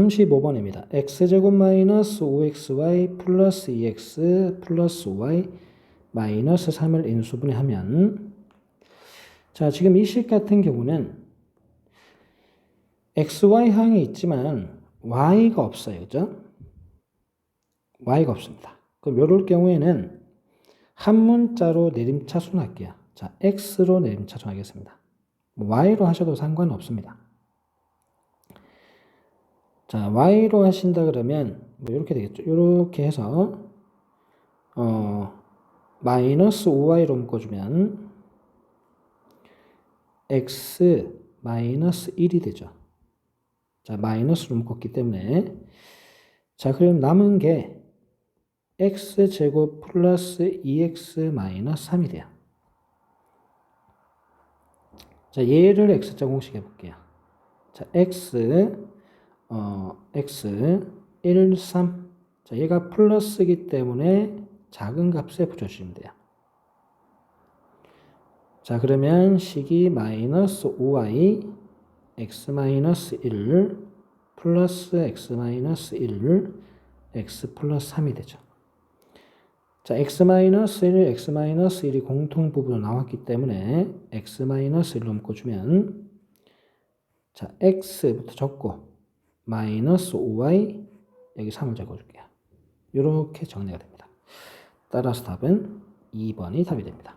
35번입니다. x제곱 마이너스 5xy 플러스 2x 플러스 y 마이너스 3을 인수분해 하면 자 지금 이 식 같은 경우는 xy항이 있지만 y가 없어요. 그죠? y가 없습니다. 그럼 이럴 경우에는 한 문자로 내림차순 할게요. 자 x로 내림차순 하겠습니다. 뭐 y로 하셔도 상관없습니다. 자, y로 하신다 그러면 뭐 이렇게 되겠죠. 이렇게 해서 어 마이너스 5y로 묶어주면 x 마이너스 1이 되죠. 자, 마이너스로 묶었기 때문에 자, 그럼 남은 게 x 제곱 플러스 2x 마이너스 3이 돼요. 자, 얘를 x자 공식 해볼게요. 자, x 어, x 1, 3. 자, 얘가 플러스이기 때문에 작은 값에 붙여주시면 돼요. 자, 그러면 식이 마이너스 5y x 마이너스 1 플러스 x 마이너스 1 x 플러스 3이 되죠. 자, x 마이너스 1, x 마이너스 1이 공통 부분으로 나왔기 때문에 x 마이너스 1로 묶어주면 자, x부터 적고 마이너스 5y 여기 3을 적어줄게요. 이렇게 정리가 됩니다. 따라서 답은 2번이 답이 됩니다.